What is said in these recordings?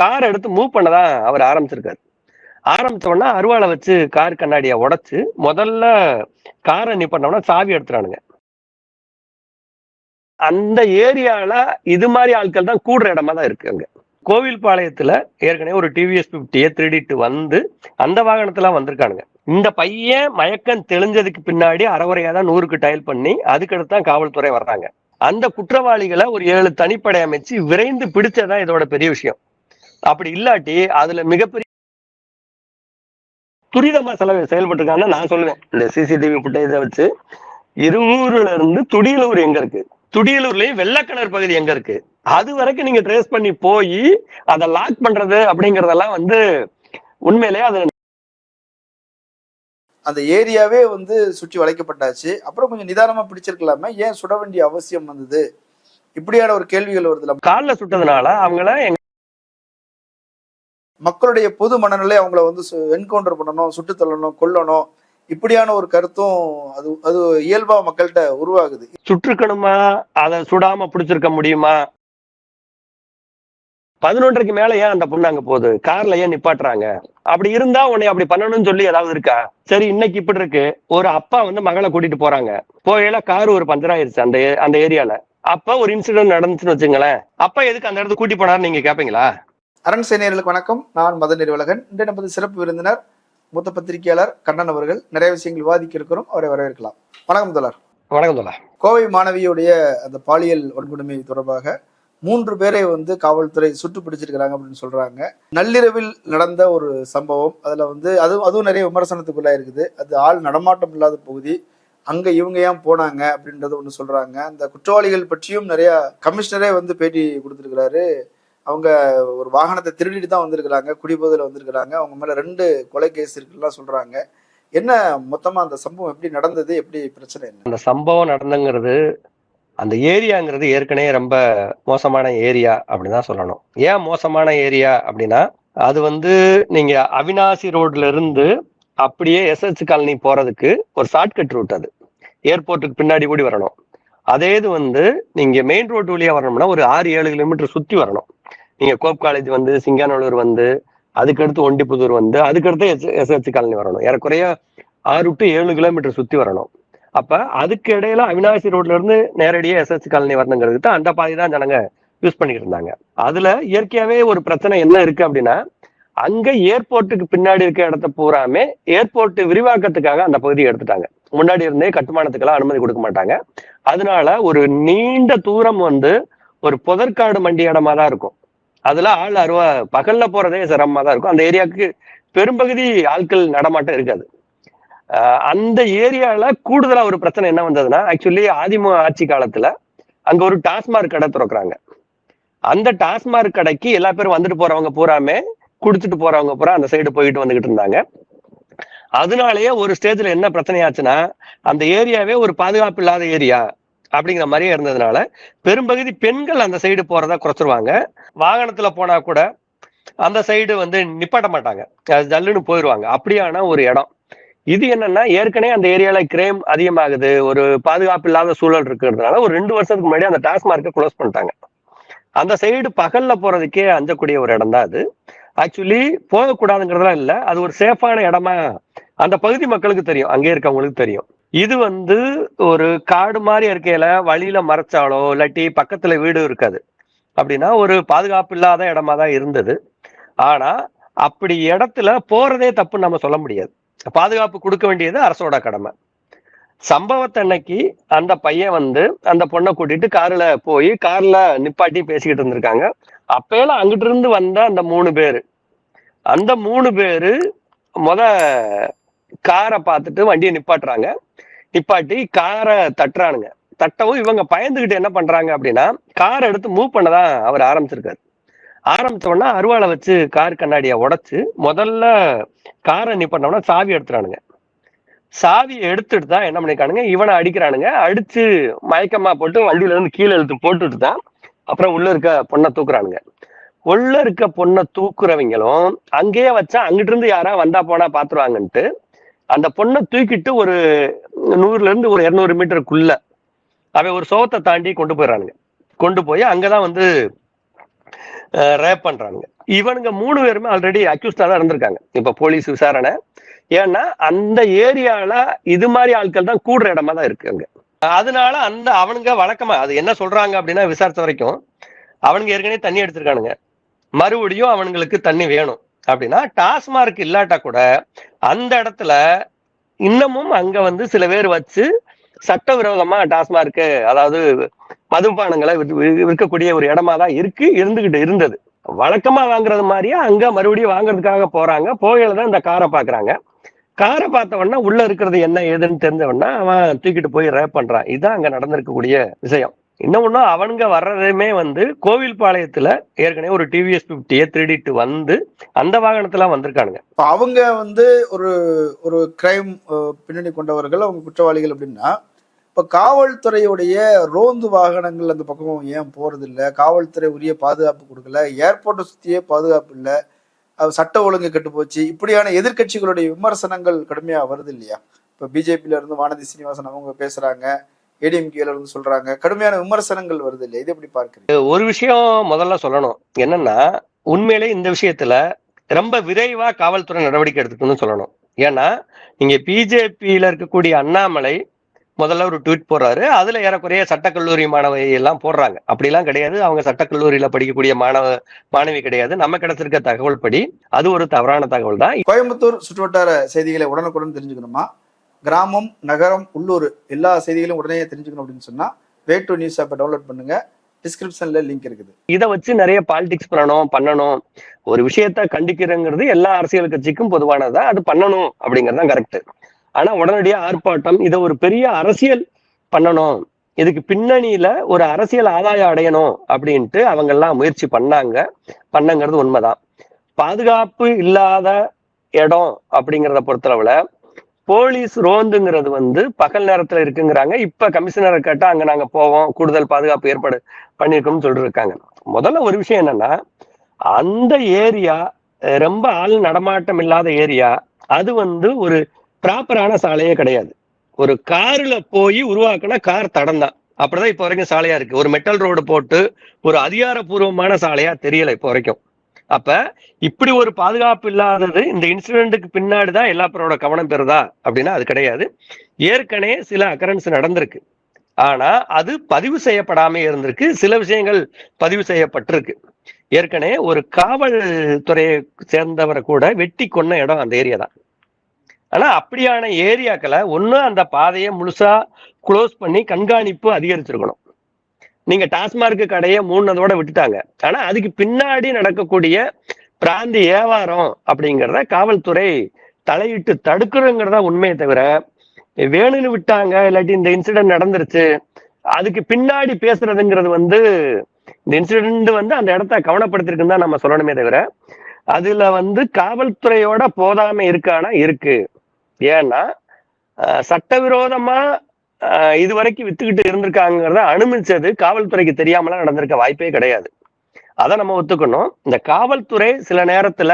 Car எடுத்து move பண்ணதான் அவர் ஆரம்பிச்சிருக்காரு. ஆரம்பிச்ச உடனே அருவாளை வச்சு கார் கண்ணாடியை உடைச்சு முதல்ல காரை நிப்பட்டோம்னா சாவி எடுத்துறானுங்க. அந்த ஏரியால இது மாதிரி ஆட்கள் தான் கூடுற இடமா தான் இருக்கு அங்க. கோவில் பாளையத்துல ஏற்கனவே ஒரு டிவிஎஸ் பிப்டியை திருடிட்டு வந்து அந்த வாகனத்துல வந்திருக்கானுங்க. இந்த பையன் மயக்கம் தெளிஞ்சதுக்கு பின்னாடி அறகுறையா தான் நூறுக்கு டயல் பண்ணி அதுக்கடுத்து தான் காவல்துறை வர்றாங்க. அந்த குற்றவாளிகளை ஒரு ஏழு தனிப்படை அமைச்சு விரைந்து பிடிச்சதான் இதோட பெரிய விஷயம். அப்படி இல்லாட்டி அதுல மிகப்பெரிய துரிதமா செலவு செயல்பட்டிருக்காங்கன்னு நான் சொல்லுவேன். இந்த சிசிடிவி புட்டேஜை வச்சு இருநூறுல இருந்து துடியலூர் எங்க இருக்கு? துடியலூர்லயும் வெள்ளக்கிணறு பகுதி எங்க இருக்கு? அது வரைக்கும் நீங்க ட்ரேஸ் பண்ணி போய் அதை லாக் பண்றது அப்படிங்கறதெல்லாம் வந்து உண்மையிலேயே அது அந்த ஏரியாவே வந்து சுற்றி வளைக்கப்பட்டாச்சு. அப்புறம் கொஞ்சம் நிதானமா பிடிச்சிருக்கலாமே. ஏன் சுட வேண்டிய அவசியம் வந்தது? இப்படியான ஒரு கேள்விகள் வருதுல. கால்ல சுட்டதுனால அவங்கள மக்களுடைய பொது மனநிலை அவங்கள வந்து என்கவுண்டர் பண்ணணும் சுட்டு தள்ளணும் கொல்லணும். இப்படியான ஒரு கருத்தும் அது அது இயல்பா மக்கள்கிட்ட உருவாகுது. சுற்றுக்கணுமா? அதை சுடாம பிடிச்சிருக்க முடியுமா? பதினொன்றரைக்கு மேல ஏன் அந்த பொண்ணு அங்க போகுது? கார்ல ஏன் நிப்பாட்டுறாங்க? அப்படி இருந்தா உன்னை அப்படி பண்ணணும்னு சொல்லி ஏதாவது இருக்கா? சரி இன்னைக்கு இப்படி இருக்கு. ஒரு அப்பா வந்து மகளை கூட்டிட்டு போறாங்க. போயில கார் ஒரு பஞ்சர் ஆயிருச்சு அந்த அந்த ஏரியால. அப்ப ஒரு இன்சிடென்ட் நடந்துச்சுன்னு வச்சுங்களேன். அப்பா எதுக்கு அந்த இடத்துக்கு கூட்டி போனாரு நீங்க கேப்பீங்களா? அரண் சேனையர்களுக்கு வணக்கம். நான் மத நிர்வலகன். இன்று நமது சிறப்பு விருந்தினர் மூத்த பத்திரிகையாளர் கண்ணன் அவர்கள் நிறைய விஷயங்கள் விவாதிக்க இருக்கிறோம். அவரை வரவேற்கலாம். வணக்கம் தோழர். வணக்கம் தோழா கோவை மாணவியுடைய அந்த பாலியல் வன்கொடுமை தொடர்பாக மூன்று பேரை வந்து காவல்துறை சுட்டு பிடிச்சிருக்கிறாங்க அப்படின்னு சொல்றாங்க. நள்ளிரவில் நடந்த ஒரு சம்பவம் அதுல வந்து அதுவும் அதுவும் நிறைய விமர்சனத்துக்குள்ளா இருக்குது. அது ஆள் நடமாட்டம் இல்லாத பகுதி. அங்க இவங்க ஏன் போனாங்க அப்படின்றத ஒண்ணு சொல்றாங்க. அந்த குற்றவாளிகள் பற்றியும் நிறைய கமிஷனரே வந்து பேட்டி கொடுத்திருக்கிறாரு. அவங்க ஒரு வாகனத்தை திருடிட்டு தான் வந்திருக்கிறாங்க குடிபோதில் வந்திருக்கிறாங்க. அவங்க மேலே ரெண்டு கொலை கேஸ் இருக்குலாம் சொல்கிறாங்க என்ன மொத்தமாக அந்த சம்பவம் எப்படி நடந்தது? எப்படி பிரச்சனை என்ன? அந்த சம்பவம் நடந்துங்கிறது அந்த ஏரியாங்கிறது ஏற்கனவே ரொம்ப மோசமான ஏரியா அப்படின்னு தான் சொல்லணும். ஏன் மோசமான ஏரியா அப்படின்னா அது வந்து நீங்க அவினாசி ரோட்ல இருந்து அப்படியே எஸ்எச் காலனி போறதுக்கு ஒரு ஷார்ட்கட் ரூட் அது. ஏர்போர்ட்டுக்கு பின்னாடி கூடி வரணும். அதே இது வந்து நீங்க மெயின் ரோடு வழியா வரணும்னா ஒரு ஆறு ஏழு கிலோமீட்டர் சுத்தி வரணும். நீங்க கோப் காலேஜ் வந்து சிங்கானல்லூர் வந்து அதுக்கடுத்து ஒண்டிப்புதூர் வந்து அதுக்கடுத்து எஸ் எஸ்ஹெச் காலனி வரணும். ஏறக்குறைய ஆறு டு ஏழு கிலோமீட்டர் சுத்தி வரணும். அப்ப அதுக்கு இடையில அவினாசி ரோட்ல இருந்து நேரடியாக எஸ்எச் காலனி வரணுங்கிறது தான் அந்த பாதை தான் ஜனங்க யூஸ் பண்ணிட்டு இருந்தாங்க. அதுல இயற்கையாவே ஒரு பிரச்சனை என்ன இருக்கு அப்படின்னா அங்க ஏர்போர்ட்டுக்கு பின்னாடி இருக்க இடத்த பூராமே ஏர்போர்ட் விரிவாக்கத்துக்காக அந்த பகுதியை எடுத்துட்டாங்க. முன்னாடி இருந்தே கட்டுமானத்துக்கெல்லாம் அனுமதி கொடுக்க மாட்டாங்க. அதனால ஒரு நீண்ட தூரம் வந்து ஒரு புதற்காடு மண்டி இடமா தான் இருக்கும். அதுல ஆள் அருவா பகல்ல போறதே சிரமமா தான் இருக்கும். அந்த ஏரியாவுக்கு பெரும்பகுதி ஆட்கள் நடமாட்டம் இருக்காது. ஆஹ் அந்த ஏரியால கூடுதலா ஒரு பிரச்சனை என்ன வந்ததுன்னா ஆக்சுவலி ஆதிம ஆட்சி காலத்துல அங்க ஒரு டாஸ்மார்க் கடை திறக்கிறாங்க. அந்த டாஸ்மார்க் கடைக்கு எல்லா பேரும் வந்துட்டு போறவங்க பூராமே குடுத்துட்டு போறவங்க பூரா அந்த சைடு போயிட்டு வந்துகிட்டு இருந்தாங்க. அதனாலயே ஒரு ஸ்டேஜ்ல என்ன பிரச்சனை ஆச்சுன்னா அந்த ஏரியாவே ஒரு பாதுகாப்பு இல்லாத ஏரியா. அப்படிங்கிற மாதிரியே இருந்ததுனால பெரும்பகுதி பெண்கள் அந்த சைடு போறதா குறைச்சிருவாங்க. வாகனத்துல போனா கூட அந்த சைடு வந்து நிப்பாட்ட மாட்டாங்க. ஜல்லுன்னு போயிடுவாங்க அப்படியான ஒரு இடம். இது என்னன்னா ஏற்கனவே அந்த ஏரியால கிரைம் அதிகமாகுது. ஒரு பாதுகாப்பு இல்லாத சூழல் இருக்கிறதுனால ஒரு ரெண்டு வருஷத்துக்கு முன்னாடி அந்த டாஸ்மார்க்கை க்ளோஸ் பண்ணிட்டாங்க. அந்த சைடு பகல்ல போறதுக்கே அஞ்சக்கூடிய ஒரு இடம் தான் அது. ஆக்சுவலி போகக்கூடாதுங்கிறதுலாம் இல்லை. அது ஒரு சேஃபான இடமா அந்த பகுதி மக்களுக்கு தெரியும். அங்கே இருக்கவங்களுக்கு தெரியும். இது வந்து ஒரு காடு மாதிரி இருக்கையில வழியில மறைச்சாலோ இல்லாட்டி பக்கத்துல வீடு இருக்காது. அப்படின்னா ஒரு பாதுகாப்பு இல்லாத இடமா தான் இருந்தது. ஆனா அப்படி இடத்துல போறதே தப்புன்னு நம்ம சொல்ல முடியாது. பாதுகாப்பு கொடுக்க வேண்டியது அரசோட கடமை. சம்பவத்தன்னைக்கு அந்த பையன் வந்து அந்த பொண்ணை கூட்டிட்டு கார்ல போய் கார்ல நிப்பாட்டி பேசிக்கிட்டு இருந்திருக்காங்க. அப்பயெல்லாம் அங்கிட்டு இருந்து வந்த அந்த மூணு பேரு. அந்த மூணு பேரு முத காரை பார்த்துட்டு வண்டியை நிப்பாட்டுறாங்க. நிப்பாட்டி காரை தட்டுறானுங்க. தட்டவும் இவங்க பயந்துகிட்டு என்ன பண்றாங்க அப்படின்னா காரை எடுத்து மூவ் பண்ணதான் அவர் ஆரம்பிச்சிருக்காரு. ஆரம்பிச்ச உடனே அருவாளை வச்சு கார் கண்ணாடியை உடைச்சு முதல்ல காரை நிப்பாட்டினோம்னா சாவி எடுத்துறானுங்க. சாவியை எடுத்துட்டு தான் என்ன பண்ணிருக்கானுங்க இவனை அடிக்கிறானுங்க. அடிச்சு மயக்கமா போட்டு வண்டியில இருந்து கீழே இழுத்து போட்டுட்டு தான் அப்புறம் உள்ள இருக்க பொண்ணை தூக்குறானுங்க. உள்ள இருக்க பொண்ணை தூக்குறவங்களும் அங்கேயே வச்சா அங்கிட்டு இருந்து யாரா வந்தா போனா பாத்துருவாங்கன்ட்டு அந்த பொண்ணை தூக்கிட்டு ஒரு நூறுல இருந்து ஒரு இருநூறு மீட்டருக்குள்ள அவன் ஒரு சோகத்தை தாண்டி கொண்டு போயிடறானுங்க. கொண்டு போய் அங்கதான் வந்து ரேப் பண்றாங்க இவனுங்க மூணு பேருமே ஆல்ரெடி அக்யூஸ்டா தான் இருந்திருக்காங்க. இப்ப போலீஸ் விசாரணை. ஏன்னா அந்த ஏரியால இது மாதிரி ஆட்கள் தான் கூடுற இடமா தான் இருக்கு அங்க. அதனால அந்த அவனுங்க வழக்கமா அது என்ன சொல்றாங்க அப்படின்னா விசாரித்த வரைக்கும் அவனுங்க ஏற்கனவே தண்ணி எடுத்திருக்கானுங்க. மறுபடியும் அவனுங்களுக்கு தண்ணி வேணும். அப்படின்னா டாஸ்மார்க் இல்லாட்டா கூட அந்த இடத்துல இன்னமும் அங்க வந்து சில பேர் வச்சு சட்டவிரோதமா டாஸ்மார்க்கு அதாவது மதுபானங்களை இருக்கக்கூடிய விற்கக்கூடிய ஒரு இடமா தான் இருக்கு இருந்துகிட்டு இருந்தது. வழக்கமா வாங்குறது மாதிரியே அங்க மறுபடியும் வாங்குறதுக்காக போறாங்க போகையில தான் இந்த காரை பாக்குறாங்க. காரை பார்த்த உள்ள இருக்கிறது என்ன ஏதுன்னு தெரிஞ்ச அவன் தூக்கிட்டு போய் ரேப் பண்றான். இதுதான் அங்க நடந்திருக்கக்கூடிய விஷயம். இன்னொன்னா அவனுங்க வர்றதுமே வந்து கோவில் பாளையத்துல ஏற்கனவே ஒரு டிவிஎஸ் பிப்டியை திருடிட்டு வந்து அந்த வாகனத்துல வந்திருக்கானுங்க. இப்போ அவங்க வந்து ஒரு ஒரு கிரைம் பின்னணி கொண்டவர்கள் அவங்க குற்றவாளிகள் அப்படின்னா இப்போ காவல்துறையுடைய ரோந்து வாகனங்கள் அந்த பக்கம் ஏன் போறது இல்ல காவல்துறை உரிய பாதுகாப்பு கொடுக்கல ஏர்போர்ட்டை சுத்தியே பாதுகாப்பு இல்லை சட்ட ஒழுங்கு கெட்டு போச்சு இப்படியான எதிர்க்கட்சிகளுடைய விமர்சனங்கள் கடுமையா வருது இல்லையா? இப்போ பிஜேபியில இருந்து வானதி சீனிவாசன் அவங்க பேசுறாங்க ஏடிஎம்கேல இருந்து சொல்றாங்க. கடுமையான விமர்சனங்கள் வருது இல்லையா இது எப்படி பார்க்குறீங்க? ஒரு விஷயம் முதல்ல சொல்லணும். என்னன்னா உண்மையிலே இந்த விஷயத்துல ரொம்ப விரைவா காவல்துறை நடவடிக்கை எடுத்துக்கணும்னு சொல்லணும். ஏன்னா நீங்க பிஜேபியில இருக்கக்கூடிய அண்ணாமலை முதல்ல ஒரு ட்வீட் போடுறாரு. அதுல ஏறக்குறைய சட்டக்கல்லூரி மாணவி எல்லாம் போடுறாங்க. அப்படிலாம் கிடையாது. அவங்க சட்டக்கல்லூரியில படிக்கக்கூடிய மாணவ மாணவி கிடையாது. நம்ம கிடைச்சிருக்க தகவல் படி அது ஒரு தவறான தகவல் தான் கோயம்புத்தூர் சுற்றுவட்டார செய்திகளை உடனுக்குடன் தெரிஞ்சுக்கணுமா? கிராமம் நகரம் உள்ளூர் எல்லா செய்திகளும் உடனே தெரிஞ்சுக்கணும் அப்படின்னு சொன்னா வே டு நியூஸ் ஆப்பை டவுன்லோட் பண்ணுங்க. டிஸ்கிரிப்ஷன்ல லிங்க் இருக்குது. இதை வச்சு நிறைய பாலிடிக்ஸ் பண்ணணும் பண்ணணும். ஒரு விஷயத்த கண்டிக்கிறங்கிறது எல்லா அரசியல் கட்சிக்கும் பொதுவானதா அது பண்ணணும் அப்படிங்கிறது தான் கரெக்ட் ஆனா உடனடியா ஆர்ப்பாட்டம் இதை ஒரு பெரிய அரசியல் பண்ணணும். இதுக்கு பின்னணியில ஒரு அரசியல் ஆதாயம் அடையணும் அப்படின்ட்டு அவங்க எல்லாம் முயற்சி பண்ணாங்க. பண்ணங்கிறது உண்மைதான். பாதுகாப்பு இல்லாத இடம் அப்படிங்கிறத பொறுத்தளவுல போலீஸ் ரோந்துங்கிறது வந்து பகல் நேரத்துல இருக்குங்கிறாங்க. இப்ப கமிஷனரை கேட்டா அங்க நாங்க போவோம். கூடுதல் பாதுகாப்பு ஏற்பாடு பண்ணிருக்கோம்னு சொல்லிட்டு இருக்காங்க முதல்ல ஒரு விஷயம் என்னன்னா அந்த ஏரியா ரொம்ப ஆள் நடமாட்டம் இல்லாத ஏரியா அது வந்து ஒரு ப்ராப்பரான சாலையே கிடையாது. ஒரு கார்ல போய் உருவாக்குன கார் தடம் தான். அப்படிதான் இப்போ வரைக்கும் சாலையா இருக்கு. ஒரு மெட்டல் ரோடு போட்டு ஒரு அதிகாரப்பூர்வமான சாலையா தெரியல இப்போ வரைக்கும். அப்ப இப்படி ஒரு பாதுகாப்பு இல்லாதது இந்த இன்சிடென்ட்டுக்கு பின்னாடி தான் எல்லாப்பரோட கவனம் பெறுதா அப்படின்னா அது கிடையாது. ஏற்கனவே சில அக்கரன்ஸ் நடந்திருக்கு. ஆனா அது பதிவு செய்யப்படாம இருந்திருக்கு. சில விஷயங்கள் பதிவு செய்யப்பட்டிருக்கு. ஏற்கனவே ஒரு காவல்துறையை சேர்ந்தவரை கூட வெட்டி கொன்ன இடம் அந்த ஏரியா தான். ஆனா அப்படியான ஏரியாக்களை ஒன்று அந்த பாதையை முழுசா க்ளோஸ் பண்ணி கண்காணிப்பு அதிகரிச்சிருக்கணும். நீங்க டாஸ்மார்க் கடையை மூணதோட விட்டுட்டாங்க. ஆனா அதுக்கு பின்னாடி நடக்கக்கூடிய பிராந்தி வியாபாரம் அப்படிங்கிறத காவல்துறை தலையிட்டு தடுக்கிறோங்கிறதா உண்மையை தவிர வேணும்னு விட்டாங்க இல்லாட்டி இந்த இன்சிடென்ட் நடந்துருச்சு அதுக்கு பின்னாடி பேசுறதுங்கிறது வந்து இந்த இன்சிடென்ட் வந்து அந்த இடத்த கவனப்படுத்திருக்குன்னு தான் நம்ம சொல்லணுமே தவிர அதுல வந்து காவல்துறையோட போதாமை இருக்கானா இருக்கு. ஏன்னா சட்டவிரோதமா இது வரைக்கும் வித்துக்கிட்டு இருந்திருக்காங்கிறத அனுமதிச்சது காவல்துறைக்கு தெரியாமலாம் நடந்திருக்க வாய்ப்பே கிடையாது. அதை நம்ம ஒத்துக்கணும். இந்த காவல்துறை சில நேரத்துல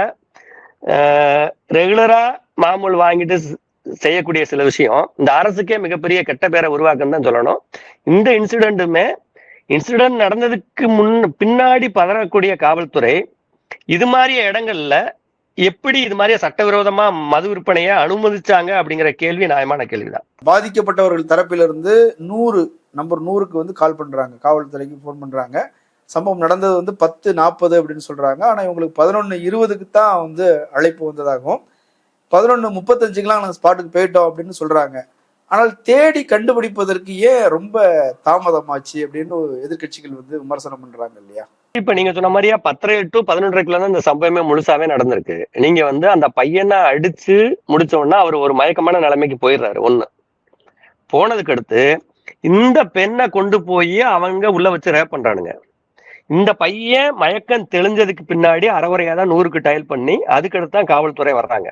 ரெகுலரா மாமூல் வாங்கிட்டு செய்யக்கூடிய சில விஷயம் இந்த அரசுக்கே மிகப்பெரிய கெட்ட பேரை உருவாக்குன்னு தான் சொல்லணும். இந்த இன்சிடென்ட்டுமே இன்சிடென்ட் நடந்ததுக்கு முன் பின்னாடி பதறக்கூடிய காவல்துறை இது மாதிரி இடங்கள்ல எப்படி இது மாதிரி சட்டவிரோதமா மது விற்பனையை அனுமதிச்சாங்க அப்படிங்கிற கேள்வி நியாயமான கேள்விதான். பாதிக்கப்பட்டவர்கள் தரப்பிலிருந்து நூறு நம்பர் நூறுக்கு வந்து கால் பண்றாங்க. காவல்துறைக்கு ஃபோன் பண்றாங்க. சம்பவம் நடந்தது வந்து பத்து நாற்பது அப்படின்னு சொல்றாங்க. ஆனா இவங்களுக்கு பதினொன்னு இருபதுக்கு தான் வந்து அழைப்பு வந்ததாகவும் பதினொன்னு முப்பத்தஞ்சுக்கெல்லாம் நாங்கள் ஸ்பாட்டுக்கு போயிட்டோம் அப்படின்னு சொல்றாங்க. ஆனால் தேடி கண்டுபிடிப்பதற்கு ஏன் ரொம்ப தாமதமாச்சு அப்படின்னு எதிர்க்கட்சிகள் வந்து விமர்சனம் பண்றாங்க இல்லையா? இப்ப நீங்க சொன்ன மாதிரியா பத்தரை டு பதினொன்றரைக்குள்ள தான் இந்த சம்பவமே முழுசாவே நடந்திருக்கு. நீங்க வந்து அந்த பையனை அடிச்சு முடிச்ச உடனே அவர் ஒரு மயக்கமான நிலைமைக்கு போயிடுறாரு. ஒண்ணு. போனதுக்கு அடுத்து இந்த பெண்ணை கொண்டு போய் அவங்க உள்ள வச்சு ரேப் பண்றானுங்க. இந்த பையன் மயக்கம் தெளிஞ்சதுக்கு பின்னாடி அறவுரையா தான் நூறுக்கு டயல் பண்ணி அதுக்கடுத்து தான் காவல்துறை வர்றாங்க.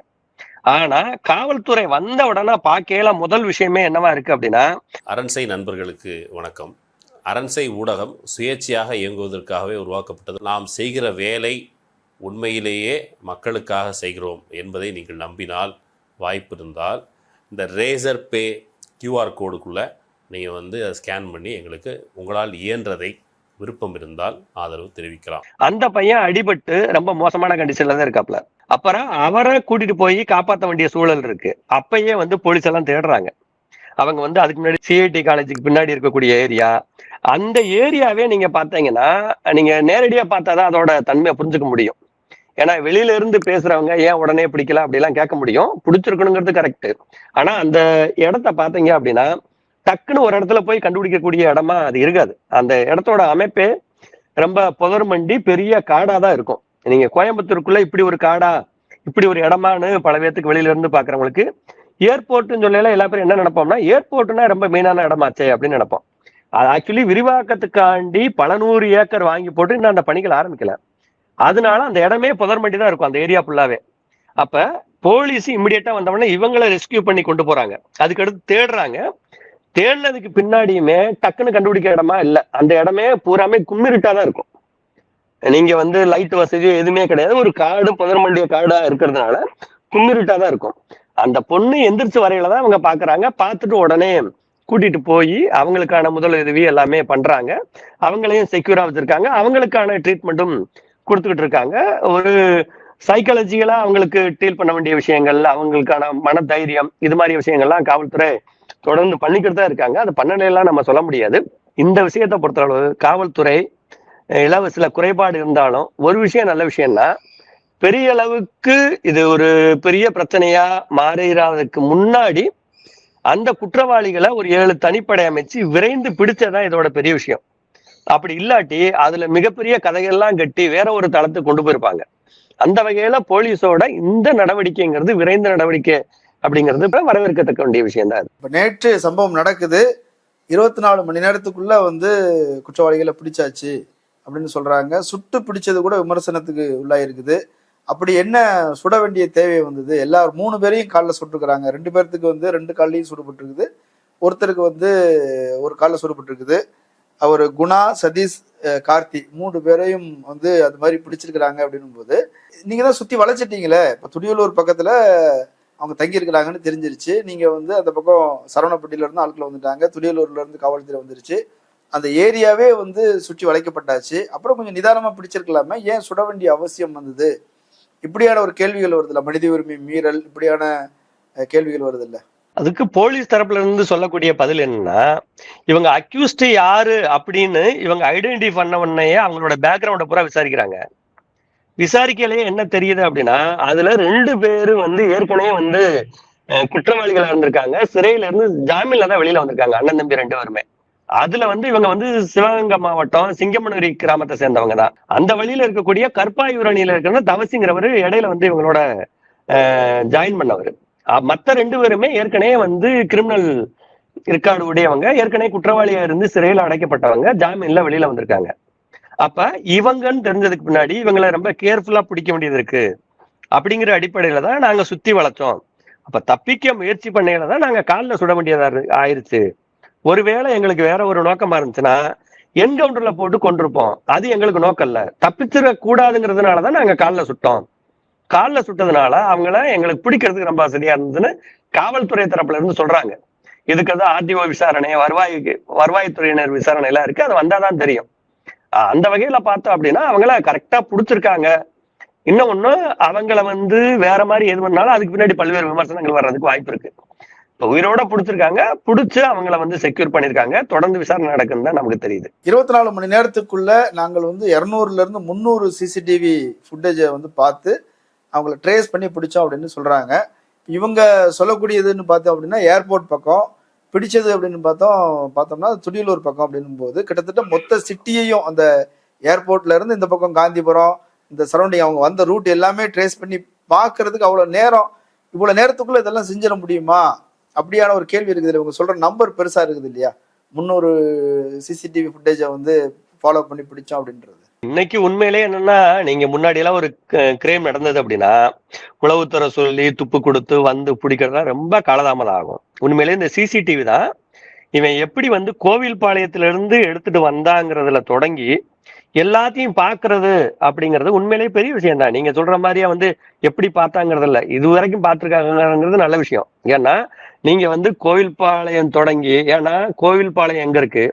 ஆனா காவல்துறை வந்த உடனே பாக்கையில முதல் விஷயமே என்னவா இருக்கு அப்படின்னா அரண்சை நண்பர்களுக்கு வணக்கம். அரண்சை ஊடகம் சுயேட்சையாக இயங்குவதற்காகவே உருவாக்கப்பட்டது. நாம் செய்கிற வேலை உண்மையிலேயே மக்களுக்காக செய்கிறோம் என்பதை நீங்கள் நம்பினால் வாய்ப்பு இருந்தால் இந்த ரேசர் பே கியூஆர் கோடுக்குள்ளே நீங்கள் வந்து அதை ஸ்கேன் பண்ணி எங்களுக்கு உங்களால் இயன்றதை விருப்பம் இருந்தால் ஆதரவு தெரிவிக்கலாம். அந்த பையன் அடிபட்டு ரொம்ப மோசமான கண்டிஷன்ல தான் இருக்காப்ல. அப்புறம் அவரை கூட்டிட்டு போய் காப்பாற்ற வேண்டிய சூழல் இருக்கு. அப்பயே வந்து போலீஸ் எல்லாம் தேடுறாங்க. அவங்க வந்து அதுக்கு முன்னாடி சிஐடி காலேஜுக்கு பின்னாடி இருக்கக்கூடிய ஏரியா அந்த ஏரியாவே நீங்க பார்த்தீங்கன்னா நீங்க நேரடியா பார்த்தாதான் அதோட தன்மையை புரிஞ்சுக்க முடியும். ஏன்னா வெளியில இருந்து பேசுறவங்க ஏன் உடனே பிடிக்கல அப்படிலாம் கேட்க முடியும். பிடிச்சிருக்கணுங்கிறது கரெக்ட் ஆனா அந்த இடத்த பார்த்தீங்க அப்படின்னா டக்குன்னு ஒரு இடத்துல போய் கண்டுபிடிக்கக்கூடிய இடமா அது இருக்காது. அந்த இடத்தோட அமைப்பே ரொம்ப புதர் மண்டி பெரிய காடா தான் இருக்கும். நீங்க கோயம்புத்தூருக்குள்ள இப்படி ஒரு காடா இப்படி ஒரு இடமான்னு பல பேர்த்துக்கு வெளியில இருந்து பாக்குறவங்களுக்கு ஏர்போர்ட்னு சொல்லல எல்லா பேரும் என்ன நினைப்போம்னா ஏர்போர்ட்னா ரொம்ப மெயினான இடமாச்சே அப்படின்னு நினைப்போம். அது ஆக்சுவலி விரிவாக்கத்துக்காண்டி பல நூறு ஏக்கர் வாங்கி போட்டு இன்னும் அந்த பணிகள் ஆரம்பிக்கல. அதனால அந்த இடமே புதர் மண்டி தான் இருக்கும் அந்த ஏரியா ஃபுல்லாவே அப்ப போலீஸ் இம்மிடியட்டா வந்தவொடனே இவங்களை ரெஸ்கியூ பண்ணி கொண்டு போறாங்க. அதுக்கடுத்து தேடுறாங்க. தேடினதுக்கு பின்னாடியுமே டக்குன்னு கண்டுபிடிக்கிற இடமா இல்ல. அந்த இடமே பூராமே கும்மிருட்டா தான் இருக்கும். நீங்க வந்து லைட் வசதி எதுவுமே கிடையாது. ஒரு காடு புதர்மண்டிய காடா இருக்கிறதுனால கும்மிருட்டா தான் இருக்கும். அந்த பொண்ணு எந்திரிச்சு வரையில தான் அவங்க பாக்குறாங்க. பார்த்துட்டு உடனே கூட்டிட்டு போய் அவங்களுக்கான முதலுதவி எல்லாமே பண்றாங்க. அவங்களையும் செக்யூரா வச்சிருக்காங்க. அவங்களுக்கான ட்ரீட்மெண்ட்டும் கொடுத்துக்கிட்டு இருக்காங்க. ஒரு சைக்காலஜிகளா அவங்களுக்கு டீல் பண்ண வேண்டிய விஷயங்கள் அவங்களுக்கான மன தைரியம் இது மாதிரி விஷயங்கள்லாம் காவல்துறை தொடர்ந்து பண்ணிக்கிட்டு தான் இருக்காங்க. அது பண்ணலாம் நம்ம சொல்ல முடியாது. இந்த விஷயத்தை பொறுத்தளவு காவல்துறை இலவசில குறைபாடு இருந்தாலும் ஒரு விஷயம் நல்ல விஷயம்னா பெரிய அளவுக்கு இது ஒரு பெரிய பிரச்சனையா மாறிடாததுக்கு முன்னாடி அந்த குற்றவாளிகளை ஒரு ஏழு தனிப்படை அமைச்சு விரைந்து பிடிச்சதான் இதோட பெரிய விஷயம். அப்படி இல்லாட்டி அதுல மிகப்பெரிய கதைகள்லாம் கட்டி வேற ஒரு தளத்துக்கு கொண்டு போயிருப்பாங்க. அந்த வகையில போலீஸோட இந்த நடவடிக்கைங்கிறது விரைந்த நடவடிக்கை அப்படிங்கிறது இப்ப வரவேற்கத்தக்க வேண்டிய விஷயம் தான் இப்ப நேற்று சம்பவம் நடக்குது. இருபத்தி நாலு மணி நேரத்துக்குள்ள வந்து குற்றவாளிகளை பிடிச்சாச்சு அப்படின்னு சொல்றாங்க. சுட்டு பிடிச்சது கூட விமர்சனத்துக்கு உள்ளாயிருக்குது. அப்படி என்ன சுட வேண்டிய தேவை வந்தது? எல்லாரும் மூணு பேரையும் காலில் சுட்டுருக்குறாங்க. ரெண்டு பேர்த்துக்கு வந்து ரெண்டு கால்லையும் சுடுபட்டுருக்குது. ஒருத்தருக்கு வந்து ஒரு காலில் சுடுபட்டிருக்குது. அவர் குணா சதீஷ் கார்த்தி மூணு பேரையும் வந்து அது மாதிரி பிடிச்சிருக்கிறாங்க அப்படின்னும் போது நீங்க தான் சுத்தி வளைச்சிட்டீங்களே? இப்போ துடியலூர் பக்கத்துல அவங்க தங்கி இருக்கிறாங்கன்னு தெரிஞ்சிருச்சு. நீங்க வந்து அந்த பக்கம் சரவணப்பட்டியில இருந்து ஆட்கள் வந்துட்டாங்க. துடியலூர்ல இருந்து காவல்துறை வந்துருச்சு. அந்த ஏரியாவே வந்து சுற்றி வளைக்கப்பட்டாச்சு. அப்புறம் கொஞ்சம் நிதானமா பிடிச்சிருக்கலாமே. ஏன் சுட வேண்டிய அவசியம் வந்தது? இப்படியான ஒரு கேள்விகள் வருது இல்ல மனித உரிமை மீறல் இப்படியான கேள்விகள் வருது இல்ல அதுக்கு போலீஸ் தரப்புல இருந்து சொல்லக்கூடிய பதில் என்னன்னா இவங்க அக்யூஸ்ட் யாரு அப்படின்னு இவங்க ஐடென்டிஃபை பண்ண உடனே அவங்களோட பேக்ரவுண்ட பூரா விசாரிக்கிறாங்க. விசாரிக்கையிலேயே என்ன தெரியுது அப்படின்னா அதுல ரெண்டு பேரும் வந்து ஏற்கனவே வந்து குற்றவாளிகளா இருந்திருக்காங்க. சிறையில இருந்து ஜாமீன்ல தான் வெளியில வந்திருக்காங்க அண்ணன் தம்பி ரெண்டு பேருமே. அதுல வந்து இவங்க வந்து சிவகங்கை மாவட்டம் சிங்கமனூரி கிராமத்தை சேர்ந்தவங்க தான் அந்த வழியில இருக்கக்கூடிய கற்பாயூரணியில இருக்கிற தவசிங்கிறவரு இடையில வந்து இவங்களோட ஜாயின் பண்ணவர். மத்த ரெண்டு பேருமே ஏற்கனவே வந்து கிரிமினல் ரெக்கார்டு உடையவங்க ஏற்கனவே குற்றவாளியா இருந்து சிறையில் அடைக்கப்பட்டவங்க ஜாமீன்ல வெளியில வந்திருக்காங்க. அப்ப இவங்கன்னு தெரிஞ்சதுக்கு பின்னாடி இவங்களை ரொம்ப கேர்ஃபுல்லா பிடிக்க வேண்டியது இருக்கு. அப்படிங்கிற அடிப்படையில தான் நாங்க சுத்தி வளர்த்தோம். அப்ப தப்பிக்க முயற்சி பண்ணையில தான் நாங்க காலில் சுட வேண்டியதா இரு- ஆயிருச்சு. ஒருவேளை எங்களுக்கு வேற ஒரு நோக்கமா இருந்துச்சுன்னா என்கவுண்டர்ல போட்டு கொண்டிருப்போம். அது எங்களுக்கு நோக்கம் இல்ல. தப்பிச்சிட கூடாதுங்கிறதுனாலதான் நாங்க காலில் சுட்டோம். காலில் சுட்டதுனால அவங்கள எங்களுக்கு பிடிக்கிறதுக்கு ரொம்ப வசதியா இருந்ததுன்னு காவல்துறை தரப்புல இருந்து சொல்றாங்க. இதுக்கு தான் ஆர்டிஓ விசாரணை வருவாய் வருவாய்த்துறையினர் விசாரணை எல்லாம் இருக்கு. அது வந்தாதான் தெரியும். அந்த வகையில பார்த்தோம் அப்படின்னா அவங்கள கரெக்டா புடிச்சிருக்காங்க. இன்னும் ஒண்ணு அவங்கள வந்து வேற மாதிரி எது பண்ணாலும் அதுக்கு பின்னாடி பல்வேறு விமர்சனங்கள் வர்றதுக்கு வாய்ப்பு இருக்கு. உயிரோட புடிச்சிருக்காங்க. புடிச்சு அவங்கள வந்து செக்யூர் பண்ணிருக்காங்க தொடர்ந்து விசாரணை நடக்குன்னு தான் நமக்கு தெரியுது. இருபத்தி நாலு மணி நேரத்துக்குள்ள நாங்கள் வந்து இரநூறுல இருந்து முந்நூறு சிசிடிவி ஃபுட்டேஜை வந்து பார்த்து அவங்கள ட்ரேஸ் பண்ணி பிடிச்சோம் அப்படின்னு சொல்றாங்க. இவங்க சொல்லக்கூடியதுன்னு பார்த்தோம் அப்படின்னா ஏர்போர்ட் பக்கம் பிடிச்சது அப்படின்னு பார்த்தோம் பார்த்தோம்னா துடியலூர் பக்கம் அப்படின்னும் போது கிட்டத்தட்ட மொத்த சிட்டியையும் அந்த ஏர்போர்ட்ல இருந்து இந்த பக்கம் காந்திபுரம் இந்த சரௌண்டிங் அவங்க வந்த ரூட் எல்லாமே ட்ரேஸ் பண்ணி பார்க்கறதுக்கு அவ்வளோ நேரம் இவ்வளோ நேரத்துக்குள்ள இதெல்லாம் செஞ்சிட முடியுமா? அப்படியான ஒரு கேள்வி இருக்குது. இவங்க சொல்ற நம்பர் பெருசா இருக்குது இல்லையா? முன்னொரு சிசிடிவி ஃபுட்டேஜை வந்து ஃபாலோ பண்ணி பிடிச்சோம் அப்படின்றது. இன்னைக்கு உண்மையிலேயே என்னன்னா நீங்க முன்னாடி எல்லாம் ஒரு கிரைம் நடந்தது அப்படின்னா உளவுத்துறை சொல்லி துப்பு கொடுத்து வந்து பிடிக்கிறதா ரொம்ப காலதாமதம் ஆகும். உண்மையிலேயே இந்த சிசிடிவி தான் இவன் எப்படி வந்து கோவில் இருந்து எடுத்துட்டு வந்தாங்கிறதுல தொடங்கி எல்லாத்தையும் பாக்குறது அப்படிங்கிறது உண்மையிலேயே பெரிய விஷயம் தான் நீங்க சொல்ற மாதிரியா வந்து எப்படி பார்த்தாங்கிறது இல்ல. இது வரைக்கும் பார்த்துருக்காங்கிறது நல்ல விஷயம். ஏன்னா நீங்க வந்து கோவில்பாளையம் தொடங்கி ஏன்னா கோவில்பாளையம் எங்க இருக்கு?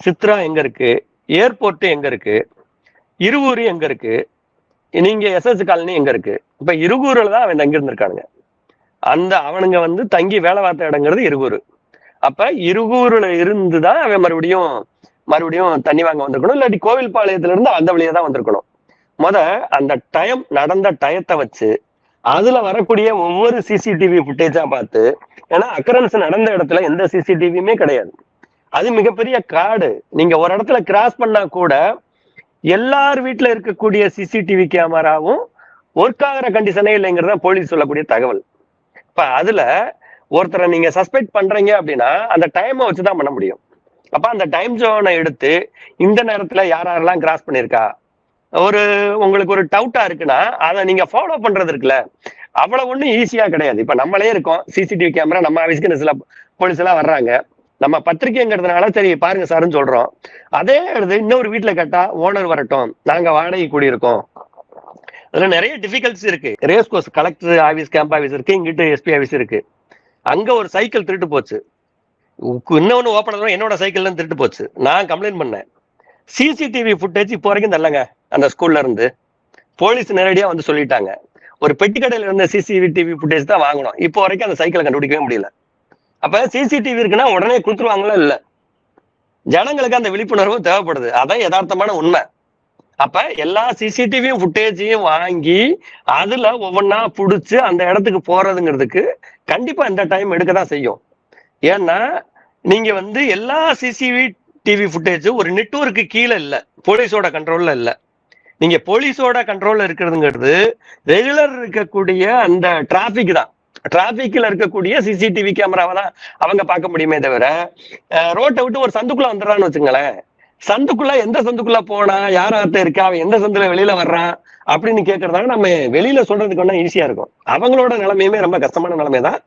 சித்ரா எங்க இருக்கு? ஏர்போர்ட் எங்க இருக்கு? இருவூர் எங்க இருக்கு? நீங்க எஸ்எஸ் காலனி எங்க இருக்கு? இப்ப இருகூர்ல தான் அவன் தங்கி இருந்திருக்கானுங்க அந்த அவனுங்க வந்து தங்கி வேலை பார்த்த இடங்கிறது இருகூர். அப்ப இருகூர்ல இருந்து தான் அவன் மறுபடியும் மறுபடியும் தண்ணி வாங்க வந்திருக்கணும். இல்லாட்டி கோவில் பாளையத்துல இருந்து அந்த வழியா தான் வந்திருக்கணும். முத அந்த டயம் நடந்த டயத்தை வச்சு அதுல வரக்கூடிய ஒவ்வொரு சிசிடிவி ஃபுட்டேஜா பார்த்து ஏன்னா அக்கரன்ஸ் நடந்த இடத்துல எந்த சிசிடிவியுமே கிடையாது. அது மிகப்பெரிய காடு. நீங்க ஒரு இடத்துல கிராஸ் பண்ணா கூட எல்லார் வீட்டுல இருக்கக்கூடிய சிசிடிவி கேமராவும் ஒர்க் ஆகிற கண்டிஷனே இல்லைங்கிறத போலீஸ் சொல்லக்கூடிய தகவல். இப்ப அதுல ஒருத்தரை நீங்க சஸ்பெக்ட் பண்றீங்க அப்படின்னா அந்த டைமை வச்சுதான் பண்ண முடியும். அப்ப அந்த டைம் ஜோனை எடுத்து இந்த நேரத்துல யார் யாரெல்லாம் கிராஸ் பண்ணிருக்கா ஒரு உங்களுக்கு ஒரு டவுட்டா இருக்குன்னா அதை நீங்க ஃபாலோ பண்றது இருக்குல்ல அவ்வளவு ஒண்ணும் ஈஸியா கிடையாது. இப்ப நம்மளே இருக்கோம் சிசிடிவி கேமரா நம்ம ஆஃபீஸ்க்கு சில போலீஸ் எல்லாம் வர்றாங்க. நம்ம பத்திரிக்கைங்கிறதுனால சரி பாருங்க சார்னு சொல்றோம். அதே எடுத்து இன்னொரு வீட்டுல கேட்டா ஓனர் வரட்டும். நாங்க வாடகை கூடியிருக்கோம். அதுல நிறைய டிஃபிகல்ட்ஸ் இருக்கு. Race course collector office camp office இருக்கு இங்கிட்டு எஸ்பி ஆஃபீஸ் இருக்கு. அங்க ஒரு சைக்கிள் திருட்டு போச்சு. உக்கு- இன்னொன்னு ஓப்பன் என்னோட சைக்கிள் திருட்டு போச்சு. நான் கம்ப்ளைண்ட் பண்ணேன். சிசிடிவி ஃபுட்டேஜ் இப்போ வரைக்கும் தரலங்க அந்த ஸ்கூல்ல இருந்து. போலீஸ் நேரடியா வந்து சொல்லிட்டாங்க. ஒரு பெட்டி கடையில இருந்த சிசிடிவி ஃபுட்டேஜ் தான் வாங்கணும். இப்போ வரைக்கும் அந்த சைக்கிளை கண்டுபிடிக்கவே முடியல. அப்ப சிசிடிவி இருக்குன்னா உடனே கொடுத்துருவாங்களா இல்ல? ஜனங்களுக்கு அந்த விழிப்புணர்வு தேவைப்படுது. அதான் யதார்த்தமான உண்மை. அப்ப எல்லா சிசிடிவியும் ஃபுட்டேஜையும் வாங்கி அதுல ஒவ்வொன்றா புடிச்சு அந்த இடத்துக்கு போறதுங்கிறதுக்கு கண்டிப்பா இந்த டைம் எடுக்க தான் செய்யும். ஏன்னா நீங்க வந்து எல்லா சிசிவி டிவி ஃபுட்டேஜும் ஒரு நெட்வொர்க்கு கீழே இல்லை போலீஸோட கண்ட்ரோல்ல இல்லை. நீங்க போலீஸோட கண்ட்ரோல்ல இருக்கிறதுங்கிறது ரெகுலர் இருக்கக்கூடிய அந்த டிராபிக் தான். டிராபிக்ல இருக்கக்கூடிய சிசிடிவி கேமராவை தான் அவங்க பார்க்க முடியுமே தவிர ரோட்டை விட்டு ஒரு சந்துக்குள்ள வந்துடுறான்னு வச்சுங்களேன் சந்துக்குள்ள எந்த சந்துக்குள்ள போனா யார் அர்த்தம் இருக்கா அவன் எந்த சந்துல வெளியில வர்றான் அப்படின்னு கேட்கறதாங்க நம்ம வெளியில சொல்றதுக்கு ஒண்ணா ஈஸியா இருக்கும். அவங்களோட நிலைமையுமே ரொம்ப கஷ்டமான நிலைமை தான்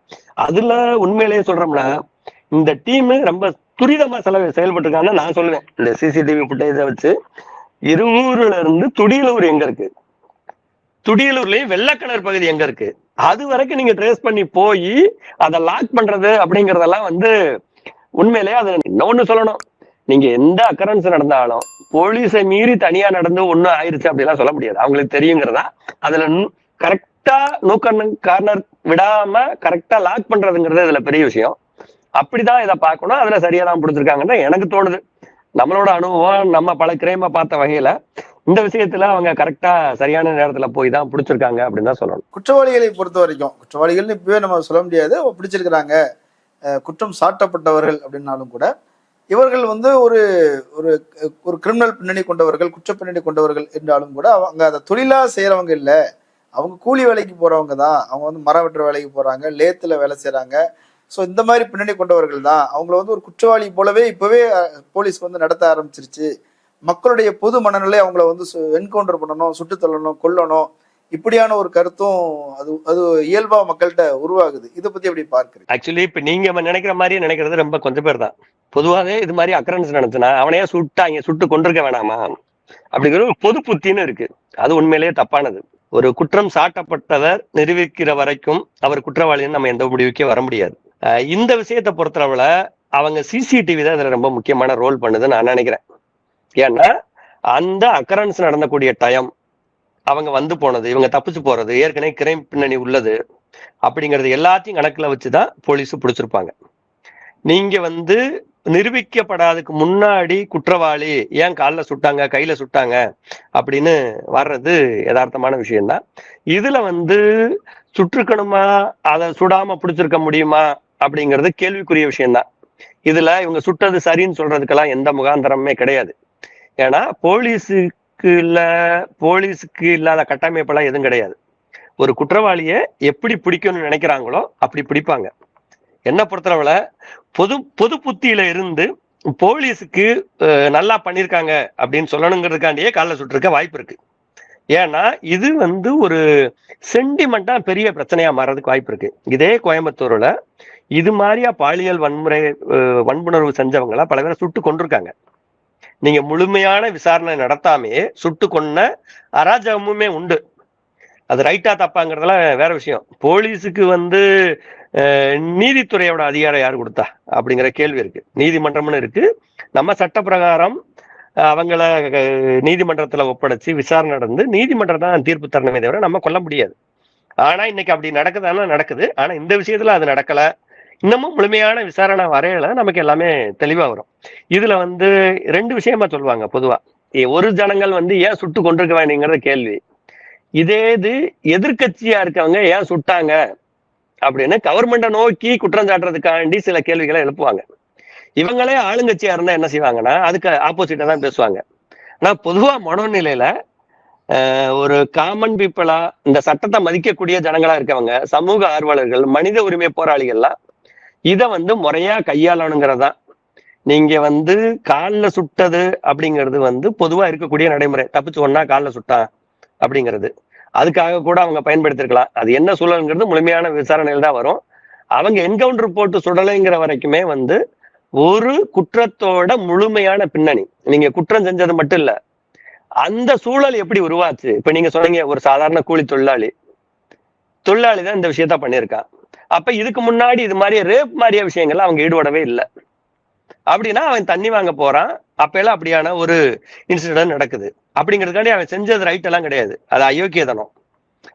அதுல உண்மையிலேயே சொல்றோம்னா இந்த டீம் ரொம்ப துரிதமா செலவு செயல்பட்டிருக்காங்கன்னு நான் சொல்லுவேன். இந்த சிசிடிவி ஃபுட்டேஜை வச்சு இருவூர்ல இருந்து துடியலூர் எங்க இருக்கு? துடியலூர்லயும் வெள்ளக்கிணறு பகுதி எங்க இருக்கு? அது வரைக்கும் நீங்க ட்ரேஸ் பண்ணி போய் அதை லாக் பண்றது அப்படிங்கறதெல்லாம் வந்து உண்மையிலேயே அதை இன்னொன்னு சொல்லணும். நீங்க எந்த அக்கரன்ஸ் நடந்தாலும் போலீஸை மீறி தனியா நடந்து ஒண்ணும் ஆயிருச்சு அப்படிலாம் சொல்ல முடியாது. அவங்களுக்கு தெரியுங்கிறதா? அதுல கரெக்டா நூக்கண்ணு கார்னர் விடாம கரெக்டா லாக் பண்றதுங்கிறது இதுல பெரிய விஷயம். அப்படிதான் இதை பார்க்கணும். அதுல சரியா தான் கொடுத்துருக்காங்கன்னு எனக்கு தோணுது. நம்மளோட அனுபவம் நம்ம பல கிரேமா பார்த்த வகையில இந்த விஷயத்துல அவங்க கரெக்டா சரியான நேரத்துல போய் தான் பிடிச்சிருக்காங்க அப்படின்னு தான் சொல்லணும். குற்றவாளிகளை பொறுத்த வரைக்கும் குற்றவாளிகள்னு இப்பவே நம்ம சொல்ல முடியாது. பிடிச்சிருக்கிறாங்க. குற்றம் சாட்டப்பட்டவர்கள் அப்படின்னாலும் கூட இவர்கள் வந்து ஒரு ஒரு ஒரு கிரிமினல் பின்னணி கொண்டவர்கள் குற்ற பின்னணி கொண்டவர்கள் என்றாலும் கூட அவங்க அதை தொழிலாக செய்கிறவங்க இல்லை. அவங்க கூலி வேலைக்கு போகிறவங்க தான். அவங்க வந்து மரம் வெட்டுற வேலைக்கு போகிறாங்க லேத்தில் வேலை செய்கிறாங்க ஸோ இந்த மாதிரி பின்னணி கொண்டவர்கள் தான். அவங்கள வந்து ஒரு குற்றவாளி போலவே இப்போவே போலீஸ் வந்து நடத்த ஆரம்பிச்சிருச்சு. மக்களுடைய பொது மனநிலை அவங்கள வந்து என்கவுண்டர் பண்ணணும் சுட்டு தள்ளணும் கொல்லணும். இப்படியான ஒரு கருத்தும் அது அது இயல்பா மக்கள்கிட்ட உருவாகுது. இதை பத்தி எப்படி பார்க்குறீங்க? ஆக்சுவலி இப்ப நீங்க நினைக்கிற மாதிரி நினைக்கிறது ரொம்ப கொஞ்சம் பேர் தான். பொதுவாகவே இது மாதிரி அக்கரன்ஸ் நடந்துச்சுன்னா அவனையே சுட்டாங்க சுட்டு கொண்டிருக்க வேணாமா? அப்படிங்கிற பொது புத்தின்னு இருக்கு. அது உண்மையிலேயே தப்பானது. ஒரு குற்றம் சாட்டப்பட்டவர் நிரூபிக்கிற வரைக்கும் அவர் குற்றவாளின்னு நம்ம எந்த முடிவுக்கே வர முடியாது. இந்த விஷயத்தை பொறுத்தளவுல அவங்க சிசிடிவி தான் இதுல ரொம்ப முக்கியமான ரோல் பண்ணுதுன்னு நான் நினைக்கிறேன். ஏன்னா அந்த அக்கரன்ஸ் நடந்தக்கூடிய டைம் அவங்க வந்து போனது இவங்க தப்பிச்சு போறது ஏற்கனவே கிரைம் பின்னணி உள்ளது அப்படிங்கிறது எல்லாத்தையும் கணக்குல வச்சுதான் போலீஸ் பிடிச்சிருப்பாங்க. நீங்க வந்து நிரூபிக்கப்படாததுக்கு முன்னாடி குற்றவாளி ஏன் கால்ல சுட்டாங்க கையில சுட்டாங்க அப்படின்னு வர்றது யதார்த்தமான விஷயம்தான். இதுல வந்து சுற்றுக்கணுமா அதை சுடாம பிடிச்சிருக்க முடியுமா அப்படிங்கிறது கேள்விக்குரிய விஷயம்தான். இதுல இவங்க சுட்டது சரின்னு சொல்றதுக்கெல்லாம் எந்த முகாந்தரமுமே கிடையாது. ஏன்னா போலீஸுக்கு இல்ல போலீஸுக்கு இல்லாத கட்டமைப்பெல்லாம் எதுவும் கிடையாது. ஒரு குற்றவாளியை எப்படி பிடிக்கணும்னு நினைக்கிறாங்களோ அப்படி பிடிப்பாங்க. என்ன பொறுத்தளவுல பொது பொது புத்தியில இருந்து போலீஸுக்கு நல்லா பண்ணியிருக்காங்க அப்படின்னு சொல்லணுங்கிறதுக்காண்டியே காலில் சுட்டிருக்க வாய்ப்பு இருக்கு. ஏன்னா இது வந்து ஒரு சென்டிமெண்டா பெரிய பிரச்சனையா மாறதுக்கு வாய்ப்பு இருக்கு. இதே கோயம்புத்தூர்ல இது மாதிரியா பாலியல் வன்முறை வன்புணர்வு செஞ்சவங்கள பல பேரை சுட்டு கொண்டிருக்காங்க நீங்க முழுமையான விசாரணை நடத்தாமே சுட்டு கொன்ன அராஜகமுமே உண்டு. அது ரைட்டா தப்பாங்கிறதெல்லாம் வேற விஷயம். போலீஸுக்கு வந்து நீதித்துறையோட அதிகாரம் யார் கொடுத்தா? அப்படிங்கிற கேள்வி இருக்கு. நீதிமன்றம்னு இருக்கு. நம்ம சட்ட பிரகாரம் அவங்கள நீதிமன்றத்துல ஒப்படைச்சு விசாரணை நடந்து நீதிமன்றம் தான் தீர்ப்பு தரணுமே தவிர நம்ம கொல்ல முடியாது. ஆனா இன்னைக்கு அப்படி நடக்குதானா நடக்குது. ஆனா இந்த விஷயத்துல அது நடக்கல. இன்னமும் முழுமையான விசாரணை வரையில. நமக்கு எல்லாமே தெளிவா வரும். இதுல வந்து ரெண்டு விஷயமா சொல்லுவாங்க பொதுவா. ஒரு ஜனங்கள் வந்து ஏன் சுட்டு கொண்டிருக்க வேண்டியங்கிற கேள்வி. இதே இது எதிர்க்கட்சியா இருக்கவங்க ஏன் சுட்டாங்க அப்படின்னு கவர்மெண்ட்டை நோக்கி குற்றம் சாட்டுறதுக்காண்டி சில கேள்விகளை எழுப்புவாங்க. இவங்களே ஆளுங்கட்சியா இருந்தா என்ன செய்வாங்கன்னா அதுக்கு ஆப்போசிட்டா தான் பேசுவாங்க. ஆனா பொதுவா மனோநிலையில ஒரு காமன் பீப்புளா இந்த சட்டத்தை மதிக்கக்கூடிய ஜனங்களா இருக்கவங்க சமூக ஆர்வலர்கள் மனித உரிமை போராளிகள்லாம் இதை வந்து முறையா கையாளணுங்கிறதா நீங்க வந்து காலில் சுட்டது அப்படிங்கிறது வந்து பொதுவா இருக்கக்கூடிய நடைமுறை. தப்பிச்சு ஒன்னா காலில் சுட்டான் அப்படிங்கிறது. அதுக்காக கூட அவங்க பயன்படுத்திருக்கலாம். அது என்ன சூழலுங்கிறது முழுமையான விசாரணையில் தான் வரும். அவங்க என்கவுண்டர் போட்டு சுடலைங்கிற வரைக்குமே வந்து ஒரு குற்றத்தோட முழுமையான பின்னணி. நீங்க குற்றம் செஞ்சது மட்டும் இல்ல. அந்த சூழல் எப்படி உருவாச்சு? இப்ப நீங்க சொன்னீங்க ஒரு சாதாரண கூலி தொழிலாளி. தொழிலாளி தான் இந்த விஷயத்த பண்ணியிருக்கான் அப்ப இதுக்கு முன்னாடி இது மாதிரி ரேப் மாதிரிய விஷயங்கள்ல அவங்க ஈடுபடவே இல்லை. அப்படின்னா அவன் தண்ணி வாங்க போறான். அப்பெல்லாம் அப்படியான ஒரு இன்சிடென்ட் நடக்குது. அப்படிங்கிறதுக்காண்டி அவன் செஞ்சது ரைட் எல்லாம் கிடையாது. அது அயோக்கியதனம்.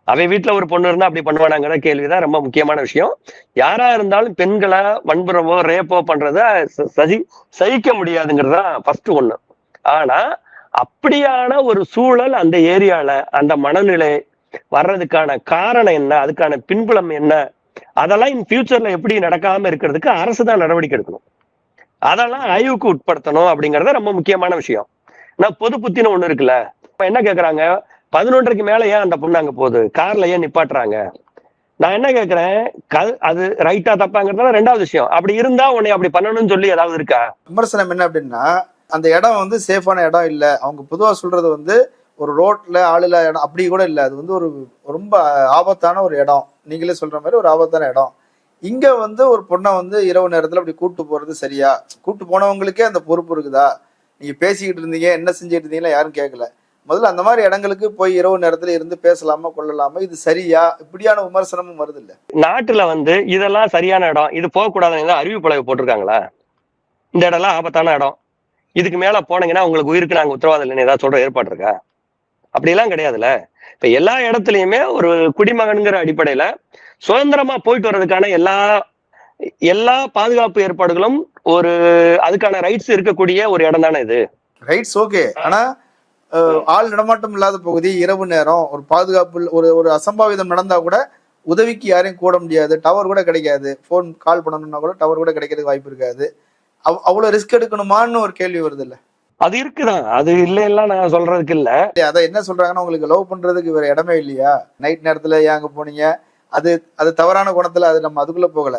அவன் வீட்டுல ஒரு பொண்ணு இருந்தா அப்படி பண்ணுவானாங்கிற கேள்விதான் ரொம்ப முக்கியமான விஷயம். யாரா இருந்தாலும் பெண்களை வன்புறவோ ரேப்போ பண்றத ச- சதி சகிக்க முடியாதுங்கிறதுதான் ஃபர்ஸ்ட் ஒண்ணு. ஆனா அப்படியான ஒரு சூழல் அந்த ஏரியால அந்த மனநிலை வர்றதுக்கான காரணம் என்ன? அதுக்கான பின்புலம் என்ன? அதெல்லாம் இன் ஃபியூச்சர்ல எப்படி நடக்காம இருக்கிறதுக்கு அரசு தான் நடவடிக்கை எடுக்கணும். அதெல்லாம் ஆய்வுக்கு உட்படுத்தணும் அப்படிங்கறது ரொம்ப முக்கியமான விஷயம். நான் பொது புத்தின்னு ஒண்ணு இருக்குல்ல இப்ப என்ன கேக்குறாங்க? பதினொன்றுக்கு மேல ஏன் அந்த பொண்ணு அங்க போகுது? கார்ல ஏன் நிப்பாட்டுறாங்க? நான் என்ன கேக்குறேன்? க- அது ரைட்டா தப்பாங்கிறதுலாம் ரெண்டாவது விஷயம். அப்படி இருந்தா உன்னை அப்படி பண்ணணும்னு சொல்லி ஏதாவது இருக்கா? விமர்சனம் என்ன அப்படின்னா அந்த இடம் வந்து சேஃபான இடம் இல்ல. அவங்க பொதுவா சொல்றது வந்து ஒரு ரோட்ல ஆளுல இடம் அப்படி கூட இல்ல. அது வந்து ஒரு ரொம்ப ஆபத்தான ஒரு இடம். நீங்களே சொல்ற மாதிரி ஒரு ஆபத்தான இடம். இங்க வந்து ஒரு பொண்ணை வந்து இரவு நேரத்துல அப்படி கூட்டு போறது சரியா? கூட்டு போனவங்களுக்கே அந்த பொறுப்பு இருக்குதா? நீங்க பேசிக்கிட்டு இருந்தீங்க என்ன செஞ்சுட்டு இருந்தீங்களா யாரும் கேட்கல முதல்ல அந்த மாதிரி இடங்களுக்கு போய் இரவு நேரத்துல இருந்து பேசலாமா கொள்ளலாமா? இது சரியா? இப்படியான விமர்சனமும் வருது இல்ல நாட்டுல வந்து இதெல்லாம் சரியான இடம் இது போகக்கூடாதுன்னு அறிவிப்பு பலகை போட்டிருக்காங்களா? இந்த இடம்லாம் ஆபத்தான இடம். இதுக்கு மேல போனீங்கன்னா உங்களுக்கு உயிருக்கு நாங்க உத்தரவாதம் இல்லைன்னு ஏதாவது சொல்ற ஏற்பாடு இருக்கா? அப்படிலாம் கிடையாதுல்ல. இப்ப எல்லா இடத்துலயுமே ஒரு குடிமகன்கிற அடிப்படையில சுதந்திரமா போயிட்டு வர்றதுக்கான எல்லா எல்லா பாதுகாப்பு ஏற்பாடுகளும் ஒரு அதுக்கான ரைட்ஸ் இருக்கக்கூடிய ஒரு இடம் தானே இது. ரைட்ஸ் ஓகே ஆனா ஆள் நடமாட்டம் இல்லாத பகுதி இரவு நேரம் ஒரு பாதுகாப்பு ஒரு ஒரு அசம்பாவிதம் நடந்தா கூட உதவிக்கு யாரையும் கூட முடியாது. டவர் கூட கிடைக்காது. ஃபோன் கால் பண்ணணும்னா கூட டவர் கூட கிடைக்கிறதுக்கு வாய்ப்பு இருக்காது. அவ்- அவ்வளவு ரிஸ்க் எடுக்கணுமான்னு ஒரு கேள்வி வருது இல்ல. அது இருக்குதான். அது இல்லைன்னா நான் சொல்றதுக்கு இல்ல. அதை என்ன சொல்றாங்கன்னா உங்களுக்கு லவ் பண்றதுக்கு வேற இடமே இல்லையா? நைட் நேரத்துல ஏன் அங்க போனீங்க? அது அது தவறான குணத்துல அது நம்ம அதுக்குள்ள போகல.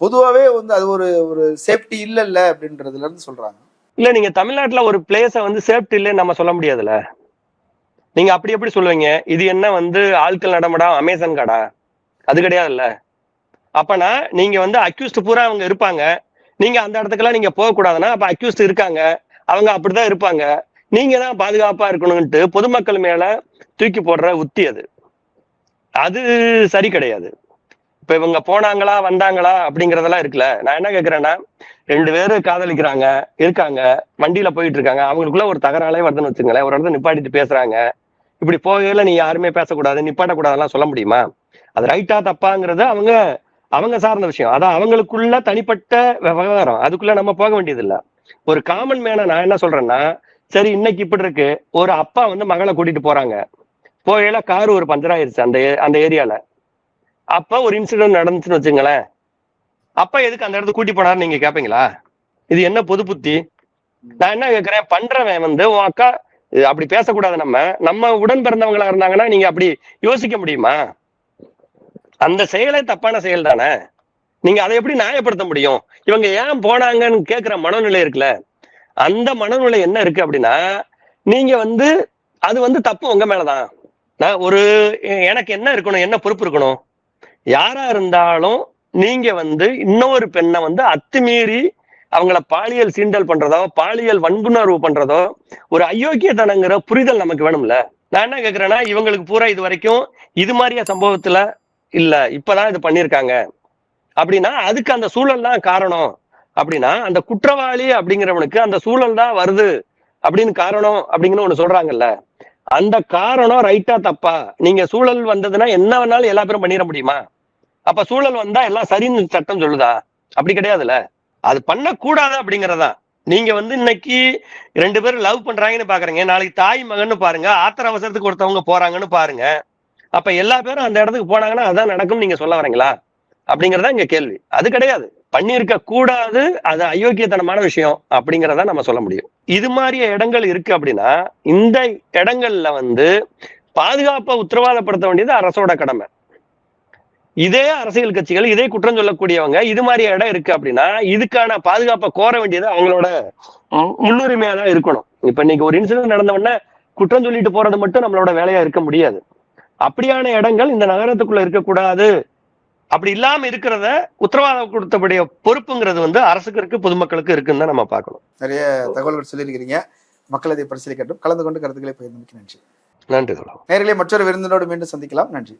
பொதுவாவே வந்து அது ஒரு ஒரு சேஃப்டி இல்ல இல்ல அப்படின்றதுல இருந்து சொல்றாங்க. இல்ல நீங்க தமிழ்நாட்டுல ஒரு பிளேஸ வந்து சேஃப்டி இல்லைன்னு நம்ம சொல்ல முடியாதுல்ல? நீங்க அப்படி எப்படி சொல்லுவீங்க? இது என்ன வந்து ஆட்கள் நடமாடா அமேசான் காடா? அது கிடையாதுல்ல. அப்பனா நீங்க வந்து அக்யூஸ்ட் பூரா அவங்க இருப்பாங்க. நீங்க அந்த இடத்துக்கெல்லாம் நீங்க போக கூடாதுன்னா அப்ப அக்யூஸ்ட் இருக்காங்க. அவங்க அப்படிதான் இருப்பாங்க. நீங்க தான் பாதுகாப்பா இருக்கணும்ட்டு பொதுமக்கள் மேல தூக்கி போடுற உத்தி அது. அது சரி கிடையாது. இப்ப இவங்க போனாங்களா வந்தாங்களா அப்படிங்கறதெல்லாம் இருக்குல்ல. நான் என்ன கேக்குறேன்னா ரெண்டு பேரும் காதலிக்கிறாங்க இருக்காங்க வண்டியில போயிட்டு இருக்காங்க. அவங்களுக்குள்ள ஒரு தகராலே வருதுன்னு வச்சுங்களேன் ஒரு இடத்துல நிப்பாட்டிட்டு பேசுறாங்க. இப்படி போகையில நீ யாருமே பேசக்கூடாது நிப்பாட்டக்கூடாதெல்லாம் சொல்ல முடியுமா? அது ரைட்டா தப்பாங்கிறது அவங்க அவங்க சார்ந்த விஷயம். அதான் அவங்களுக்குள்ள தனிப்பட்ட விவகாரம். அதுக்குள்ள நம்ம போக வேண்டியது இல்லை ஒரு காமன் மேன நான் என்ன சொல்றேன்னா சரி இன்னைக்கு இப்படி இருக்கு. ஒரு அப்பா வந்து மகளை கூட்டிட்டு போறாங்க. போகையில கார் ஒரு பஞ்சர் ஆயிருச்சு அந்த அந்த ஏரியால. அப்ப ஒரு இன்சிடென்ட் நடந்துச்சுன்னு வச்சுங்களேன். அப்பா எதுக்கு அந்த இடத்துக்கு கூட்டி போனாரு நீங்க கேப்பீங்களா? இது என்ன பொது புத்தி? நான் என்ன கேக்குறேன்? பண்றவன் வந்து உன் அக்கா அப்படி பேசக்கூடாது நம்ம. நம்ம உடன் பிறந்தவங்களா இருந்தாங்கன்னா நீங்க அப்படி யோசிக்க முடியுமா? அந்த செயலே தப்பான செயல் தானே நீங்க அதை எப்படி நியாயப்படுத்த முடியும்? இவங்க ஏன் போனாங்கன்னு கேட்கிற மனநிலை இருக்குல்ல. அந்த மனநிலை என்ன இருக்கு அப்படின்னா நீங்க வந்து அது வந்து தப்பு உங்க மேலதான். நான் ஒரு எனக்கு என்ன இருக்கணும் என்ன பொறுப்பு இருக்கணும்? யாரா இருந்தாலும் நீங்க வந்து இன்னொரு பெண்ணை வந்து அத்துமீறி அவங்கள பாலியல் சீண்டல் பண்றதோ பாலியல் வன்புணர்வு பண்றதோ ஒரு அயோக்கியத்தனங்கிற புரிதல் நமக்கு வேணும்ல. நான் என்ன கேக்குறேன்னா இவங்களுக்கு பூரா இது வரைக்கும் இது மாதிரியா சம்பவத்துல இல்ல இப்பதான் இது பண்ணிருக்காங்க. அப்படின்னா அதுக்கு அந்த சூழல் தான் காரணம். அப்படின்னா அந்த குற்றவாளி அப்படிங்கிறவனுக்கு அந்த சூழல் தான் வருது. அப்படின்னு காரணம் அப்படிங்கன்னு ஒண்ணு சொல்றாங்கல்ல. அந்த காரணம் ரைட்டா தப்பா? நீங்க சூழல் வந்ததுன்னா என்ன வேணாலும் எல்லா பேரும் பண்ணிட முடியுமா? அப்ப சூழல் வந்தா எல்லாம் சரின்னு சட்டம் சொல்லுதா? அப்படி கிடையாதுல்ல. அது பண்ணக்கூடாது அப்படிங்கறதா. நீங்க வந்து இன்னைக்கு ரெண்டு பேரும் லவ் பண்றாங்கன்னு பாக்குறீங்க. நாளைக்கு தாய் மகன்னு பாருங்க. ஆத்திர அவசரத்துக்கு ஒருத்தவங்க போறாங்கன்னு பாருங்க. அப்ப எல்லா பேரும் அந்த இடத்துக்கு போனாங்கன்னா அதான் நடக்கும் நீங்க சொல்ல வரீங்களா? அப்படிங்கறதா இங்க கேள்வி. அது கிடையாது. பண்ணியிருக்க கூடாது அது அயோக்கியத்தனமான விஷயம் அப்படிங்கிறத நம்ம சொல்ல முடியும். இது மாதிரி இடங்கள் இருக்கு அப்படின்னா இந்த இடங்கள்ல வந்து பாதுகாப்பை உத்தரவாதப்படுத்த வேண்டியது அரசோட கடமை. இதே அரசியல் கட்சிகள் இதே குற்றம் சொல்லக்கூடியவங்க இது மாதிரி இடம் இருக்கு அப்படின்னா இதுக்கான பாதுகாப்பை கோர வேண்டியது அவங்களோட முன்னுரிமையா தான் இருக்கணும். இப்ப இன்னைக்கு ஒரு இன்சிடென்ட் நடந்த உடனே குற்றம் சொல்லிட்டு போறது மட்டும் நம்மளோட வேலையா இருக்க முடியாது. அப்படியான இடங்கள் இந்த நகரத்துக்குள்ள இருக்கக்கூடாது. அப்படி இல்லாம இருக்கிறத உத்தரவாதம் கொடுத்தபடிய பொறுப்புங்கிறது வந்து அரசுக்கு இருக்கு பொதுமக்களுக்கு இருக்குன்னு தான் நம்ம பார்க்கணும். நிறைய தகவல்கள் சொல்லியிருக்கிறீங்க. மக்கள் அதை பரிசீலிக்கட்டும். கலந்து கொண்டு கருத்துக்களை பகிர்ந்தமைக்கு நன்றி. நன்றி நேரிலே மற்றொரு விருந்தினோடு மீண்டும் சந்திக்கலாம். நன்றி.